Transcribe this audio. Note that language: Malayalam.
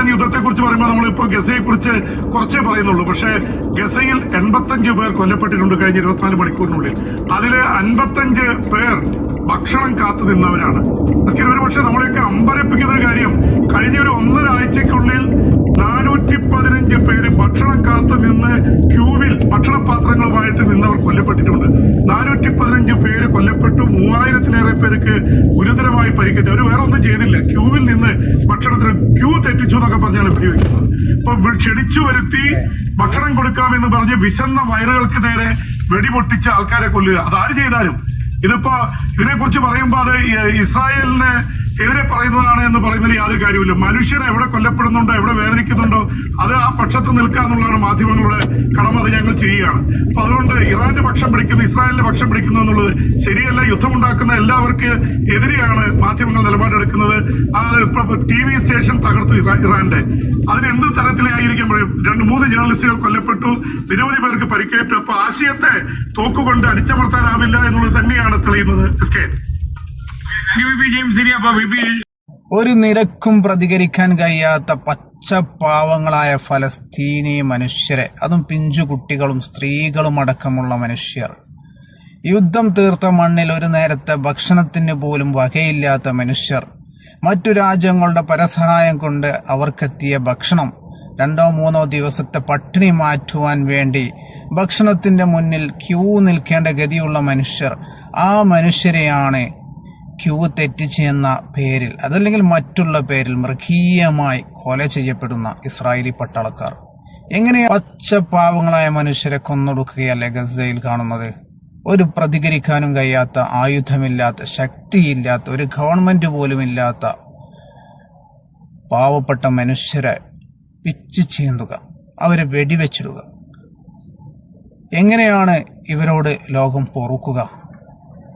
ഇസ്രായേൽ യുദ്ധത്തെ കുറിച്ച് പറയുമ്പോൾ നമ്മളിപ്പോ ഗസയെ കുറിച്ച് കുറച്ചേ പറയുന്നുള്ളൂ. പക്ഷേ ഗസയിൽ എൺപത്തഞ്ച് പേർ കൊല്ലപ്പെട്ടിട്ടുണ്ട് കഴിഞ്ഞ ഇരുപത്തിനാല് മണിക്കൂറിനുള്ളിൽ. അതിൽ അൻപത്തഞ്ച് പേർ ഭക്ഷണം കാത്തു നിന്നവരാണ്. ഒരു പക്ഷേ നമ്മളെയൊക്കെ അമ്പരപ്പിക്കുന്ന ഒരു കാര്യം കഴിഞ്ഞ ഒരു ഒന്നര ആഴ്ചക്കുള്ളിൽ നാനൂറ്റി പതിനഞ്ച് പേര് ഭക്ഷണം കാത്തു നിന്ന് ക്യൂവിൽ ഭക്ഷണപാത്രങ്ങളുമായിട്ട് നിന്നവർ കൊല്ലപ്പെട്ടിട്ടുണ്ട്. നാനൂറ്റി പതിനഞ്ച് പേര് കൊല്ലപ്പെട്ടു. മൂവായിരത്തിലേറെ പേർക്ക് ഗുരുതരമായി പരിക്കേറ്റു. അവർ വേറെ ഒന്നും ചെയ്തില്ല. ക്യൂവിൽ നിന്ന് ഭക്ഷണത്തിന് ക്യൂ തെറ്റിച്ചു എന്നൊക്കെ പറഞ്ഞാണ് ഉപയോഗിക്കുന്നത് ഇപ്പൊ ക്ഷണിച്ചു വരുത്തി ഭക്ഷണം കൊടുക്കാമെന്ന് പറഞ്ഞ് വിശന്ന വയറുകൾക്ക് നേരെ വെടിപൊട്ടിച്ച ആൾക്കാരെ കൊല്ലുക. അതാര് ചെയ്താലും ഇതിപ്പോ ഇതിനെക്കുറിച്ച് പറയുമ്പോൾ അത് ഇസ്രായേലിന് എതിരെ പറയുന്നതാണ് എന്ന് പറയുന്നതിൽ യാതൊരു കാര്യമില്ല മനുഷ്യർ എവിടെ കൊല്ലപ്പെടുന്നുണ്ടോ എവിടെ വേദനിക്കുന്നുണ്ടോ അത് ആ പക്ഷത്ത് നിൽക്കുക എന്നുള്ളതാണ് മാധ്യമങ്ങളുടെ കടമ അത് ഞങ്ങൾ ചെയ്യുകയാണ്. അപ്പൊ അതുകൊണ്ട് ഇറാന്റെ പക്ഷം പിടിക്കുന്നു ഇസ്രായേലിന്റെ പക്ഷം പിടിക്കുന്നു എന്നുള്ളത് ശരിയല്ല. യുദ്ധമുണ്ടാക്കുന്ന എല്ലാവർക്ക് എതിരെയാണ് മാധ്യമങ്ങൾ നിലപാടെടുക്കുന്നത്. അത് ഇപ്പൊ ടി വി സ്റ്റേഷൻ തകർത്തു ഇറാ- ഇറാന്റെ അതിന് എന്ത് തരത്തിലായിരിക്കും പറയും? രണ്ട് മൂന്ന് ജേർണലിസ്റ്റുകൾ കൊല്ലപ്പെട്ടു നിരവധി പേർക്ക് പരിക്കേറ്റു. അപ്പൊ ആശയത്തെ തോക്കുകൊണ്ട് അടിച്ചമർത്താനാവില്ല എന്നുള്ളത് തന്നെയാണ് തെളിയുന്നത്. എസ് ഒരു നിരക്കും പ്രതികരിക്കാൻ കഴിയാത്ത പച്ച പച്ചപ്പാവങ്ങളായ ഫലസ്തീനി മനുഷ്യരെ അതും പിഞ്ചു കുട്ടികളും സ്ത്രീകളും അടക്കമുള്ള മനുഷ്യർ. യുദ്ധം തീർത്ത മണ്ണിൽ ഒരു നേരത്തെ ഭക്ഷണത്തിന് പോലും വകയില്ലാത്ത മനുഷ്യർ. മറ്റു രാജ്യങ്ങളുടെ പരസഹായം കൊണ്ട് അവർക്കെത്തിയ ഭക്ഷണം. രണ്ടോ മൂന്നോ ദിവസത്തെ പട്ടിണി മാറ്റുവാൻ വേണ്ടി ഭക്ഷണത്തിന്റെ മുന്നിൽ ക്യൂ നിൽക്കേണ്ട ഗതിയുള്ള മനുഷ്യർ. ആ മനുഷ്യരെയാണ് ക്യൂ തെറ്റിച്ച് എന്ന പേരിൽ അതല്ലെങ്കിൽ മറ്റുള്ള പേരിൽ മൃഗീയമായി കൊല ചെയ്യപ്പെടുന്ന ഇസ്രായേലി പട്ടാളക്കാർ. എങ്ങനെ പച്ചപ്പാവങ്ങളായ മനുഷ്യരെ കൊന്നൊടുക്കുകയല്ലേ ഗസയിൽ കാണുന്നത്? ഒരു പ്രതികരിക്കാനും കഴിയാത്ത ആയുധമില്ലാത്ത ശക്തിയില്ലാത്ത ഒരു ഗവൺമെന്റ് പോലും ഇല്ലാത്ത പാവപ്പെട്ട മനുഷ്യരെ പിച്ച് ചീന്തുക അവരെ വെടിവെച്ചിടുക. എങ്ങനെയാണ് ഇവരോട് ലോകം പൊറുക്കുക?